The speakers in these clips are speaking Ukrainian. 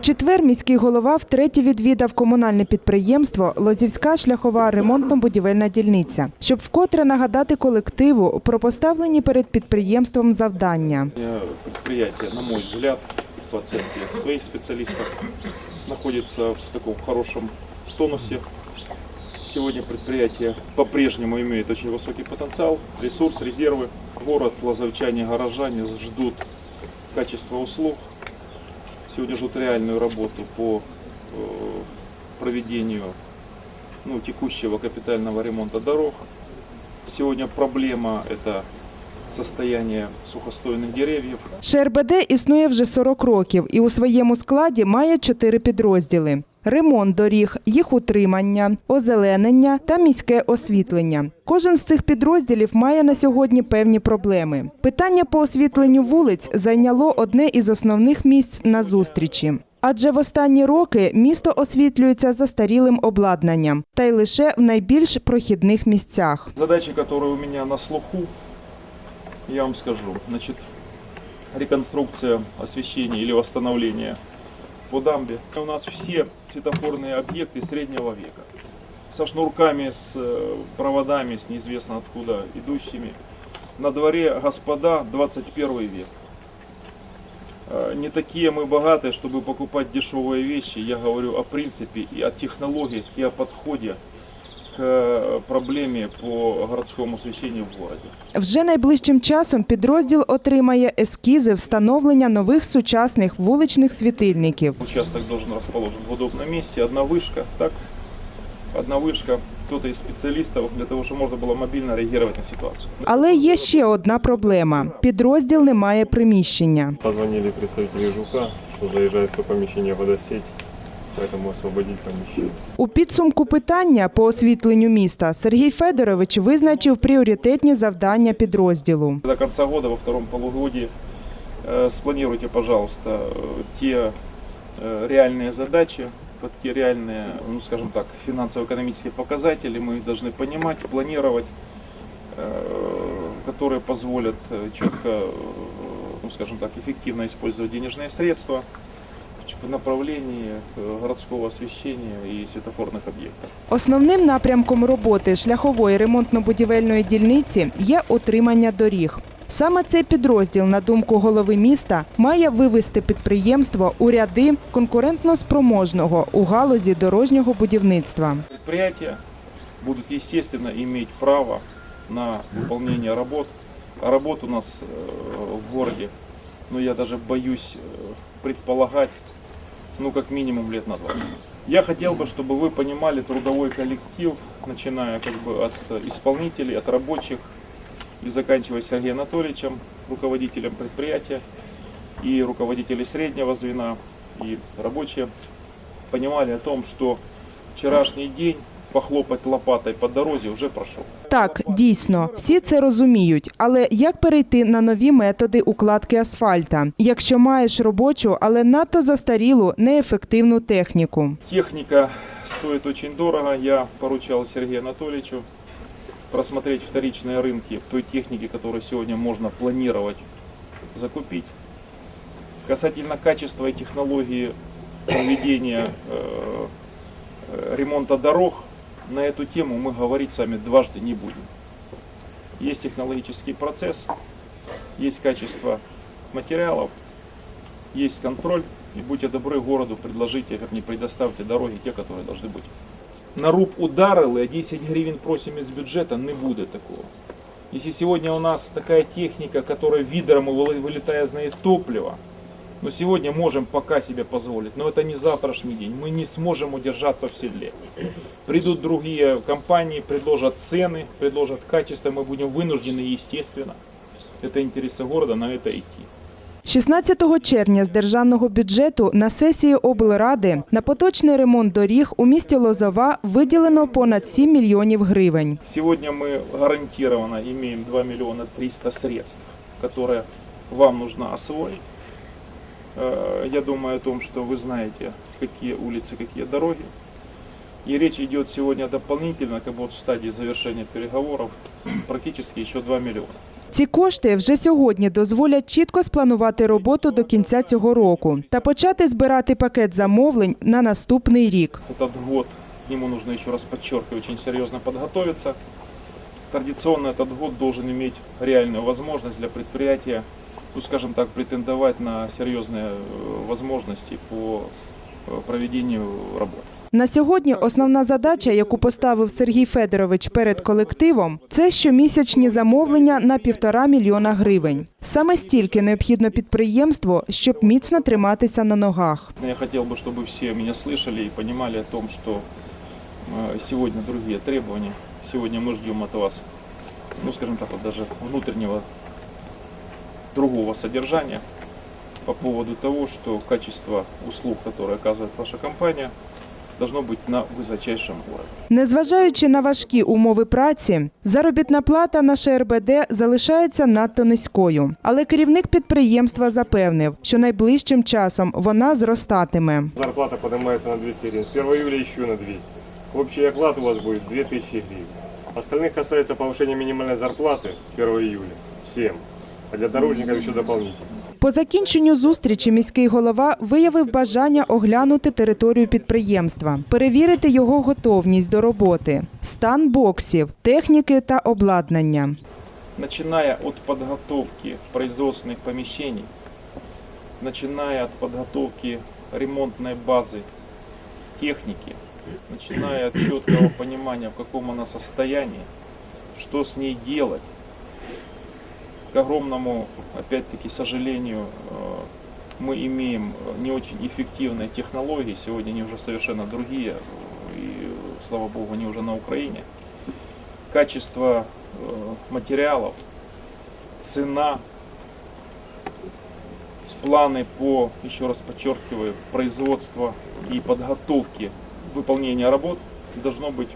У четвер міський голова втретє відвідав комунальне підприємство Лозівська шляхова ремонтно-будівельна дільниця, щоб вкотре нагадати колективу про поставлені перед підприємством завдання. Э, Предприятие, на мой взгляд, по оценке своих специалистов, находится в таком хорошем тонусе. Сегодня предприятие по-прежнему имеет очень высокий потенциал, ресурс, резервы. Город, лазовчане, горожане ждут качества услуг. Сегодня ждут реальную работу по э, проведению ну, текущего капитального ремонта дорог. Сегодня проблема это состояние сухостойных деревьев. ШРБД існує вже 40 років і у своєму складі має чотири підрозділи: ремонт доріг, їх утримання, озеленення та міське освітлення. Кожен з цих підрозділів має на сьогодні певні проблеми. Питання по освітленню вулиць зайняло одне із основних місць на зустрічі. Адже в останні роки місто освітлюється застарілим обладнанням, та й лише в найбільш прохідних місцях. Задачи, которые у меня на слуху, я вам скажу. Значит, реконструкция освещения или восстановление по дамбе. У нас все светофорные объекты среднего века. Со шнурками, с э, проводами, с неизвестно откуда идущими. На дворе, господа, 21 век. Э, Не такие мы богатые, чтобы покупать дешевые вещи. Я говорю о принципе и о технологиях, и о подходе к э, проблеме по городскому освещению в городе. Вже найближчим часом підрозділ отримає ескізи встановлення нових сучасних вуличних світильників. Участок должен расположен в удобном месте, одна вышка, так? Одна вышка, кто-то из специалистов, для того, чтобы можно было мобильно реагировать на ситуацию. Але є ще одна проблема: підрозділ не має приміщення. Позвонили представители ЖУКа, что заезжает в то помещение водосеть, поэтому освободить помещение. У підсумку питання по освітленню міста Сергій Федорович визначив пріоритетні завдання підрозділу. До конца года, во втором полугодии, э, спланируйте, пожалуйста, э, те э, реальные задачи, под те реальные, ну скажем так, финансово-экономические показатели мы их должны понимать, планировать, э, которые позволят э, четко, э, ну скажем так, эффективно использовать денежные средства в направлении э, городского освещения и светофорных объектов. Основним напрямком роботи шляхової ремонтно-будівельної дільниці є утримання доріг. Саме цей підрозділ, на думку голови міста, має вивести підприємство у ряди конкурентно спроможного у галузі дорожнього будівництва. Предприятия будут, естественно, иметь право на выполнение работ. А работ у нас э, в городе, ну я даже боюсь э, предполагать, Ну как минимум лет на 20. Я хотел бы, чтобы вы понимали трудовой коллектив, начиная как бы от э, исполнителей, от рабочих и заканчивая Сергеем Анатольевичем, руководителем предприятия, и руководителей среднего звена, и рабочие понимали о том, что вчерашний день похлопать лопатой по дороге уже прошел. Так, дійсно, всі це розуміють. Але як перейти на нові методи укладки асфальта, якщо маєш робочу, але надто застарілу, неефективну техніку? Техника стоит очень дорого. Я поручал Сергею Анатольевичу просмотреть вторичные рынки той техники, которую сегодня можно планировать закупить. Касательно качества и технологии проведения э, э, ремонта дорог, на эту тему мы говорить с вами дважды не будем. Есть технологический процесс, есть качество материалов, есть контроль. И будьте добры городу, предложите, как не предоставьте дороги, те, которые должны быть. На руб ударили, а 10 гривен просим из бюджета, не буде такого. Если сегодня у нас такая техника, которая видером вылетая знает топливо, но сегодня можем пока себе позволить, но это не завтрашний день, мы не сможем удержаться в седле. Придут другие компании, предложат цены, предложат качество, мы будем вынуждены, естественно, это интересы города, на это идти. 16 червня з державного бюджету на сесії облради на поточний ремонт доріг у місті Лозова виділено понад 7 мільйонів гривень. Сегодня мы гарантированно имеем 2 миллиона 300 средств, которые вам нужно освоить. Э, Я думаю о том, что вы знаете, какие улицы, какие дороги. И речь идет сегодня дополнительно, как бы вот в стадии завершения переговоров, практически еще 2 миллиона. Ці кошти вже сьогодні дозволять чітко спланувати роботу до кінця цього року та почати збирати пакет замовлень на наступний рік. Этот год, к нему нужно еще раз подчеркиваю, очень серьезно подготовиться. Традиционно этот год должен иметь реальную возможность для предприятия, ну скажем так, претендовать на серьезные э, возможности по э, проведению работ. На сьогодні основна задача, яку поставив Сергій Федорович перед колективом, це щомісячні замовлення на півтора мільйона гривень. Саме стільки необхідно підприємству, щоб міцно триматися на ногах. Я хотел бы, чтобы все меня слышали и понимали о том, что э, сегодня другие требования. Сегодня мы ждем от вас, ну скажем так, вот даже внутреннего другого содержания по поводу того, что качество услуг, которые оказывает ваша компания, должно быть на высочайшем уровне. Незважаючи на важкі умови праці, заробітна плата на ШРБД залишається надто низькою. Але керівник підприємства запевнив, що найближчим часом вона зростатиме. Зарплата поднимается на 200 гривен. С 1 июля еще на 200. Общий оклад у вас будет 2000 гривен. Остальных касается повышения минимальной зарплаты с 1 июля. Всем. А для дорожников еще дополнительно. По закінченню зустрічі міський голова виявив бажання оглянути територію підприємства, перевірити його готовність до роботи, стан боксів, техніки та обладнання. Начиная от подготовки производственных помещений, начиная от подготовки ремонтной базы техники, начиная от четкого понимания, в каком она состоянии, что с ней делать, к огромному, опять-таки, сожалению, э, мы имеем э, не очень эффективные технологии, сегодня они уже совершенно другие, и, слава богу, они уже на Украине. Качество э, материалов, цена, планы по, еще раз подчеркиваю, производства и подготовки выполнения работ должно быть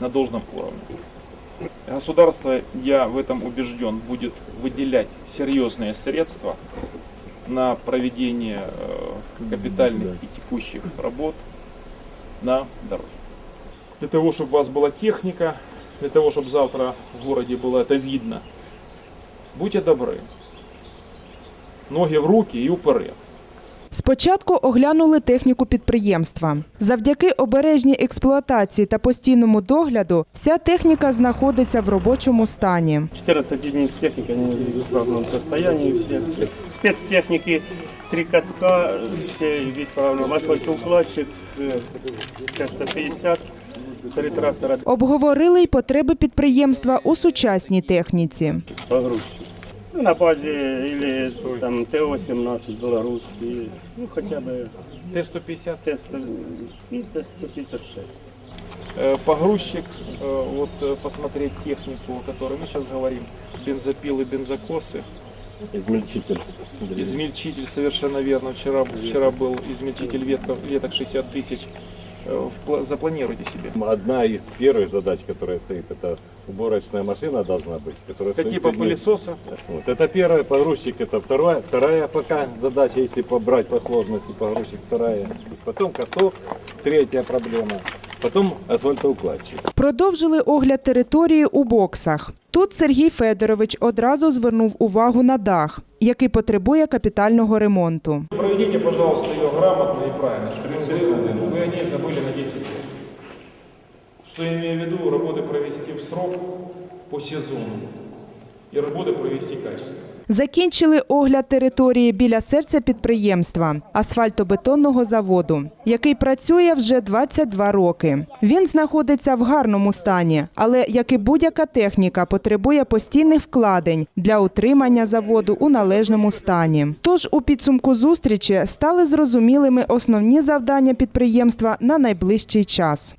на должном уровне. Государство, я в этом убежден, будет выделять серьезные средства на проведение э, капитальных и текущих работ на дороге. Для того, чтобы у вас была техника, для того, чтобы завтра в городе было это видно, будьте добры. Ноги в руки и вперед. Спочатку оглянули техніку підприємства. Завдяки обережній експлуатації та постійному догляду вся техніка знаходиться в робочому стані. 14 единиц техники, они в исправном состоянии все. Спецтехники, три катка, все в исправном. Асфальтоукладчик, Т-150, три трактора, Обговорили й потреби підприємства у сучасній техніці. погрузчик. Ну, на базе или там Т-18 белорусский, ну хотя бы Т-150 Т-156. Э, погрузчик, э, вот э, посмотреть технику, о которой мы сейчас говорим, бензопилы, бензокосы, Измельчитель. измельчитель, совершенно верно, вчера, вчера был измельчитель ветков, веток 60 тысяч, Э, впла- запланируйте себе. Одна из первых задач, которая стоит, это уборочная машина должна быть. Которая Это стоит типа сегодня- пылесоса, Вот, это первый погрузчик, это вторая, вторая пока задача, если побрать по сложности погрузчик, вторая. Потом каток, третья проблема. Потом асфальтоукладчик. Продовжили огляд території у боксах. Тут Сергій Федорович одразу звернув увагу на дах, який потребує капітального ремонту. Проведите, пожалуйста, ее грамотно и правильно, Что имею в виду, работы провести в срок по сезону и работы провести качественно. Закінчили огляд території біля серця підприємства асфальтобетонного заводу, який працює вже 22 роки. Він знаходиться в гарному стані, але як і будь-яка техніка, потребує постійних вкладень для утримання заводу у належному стані. Тож у підсумку зустрічі стали зрозумілими основні завдання підприємства на найближчий час.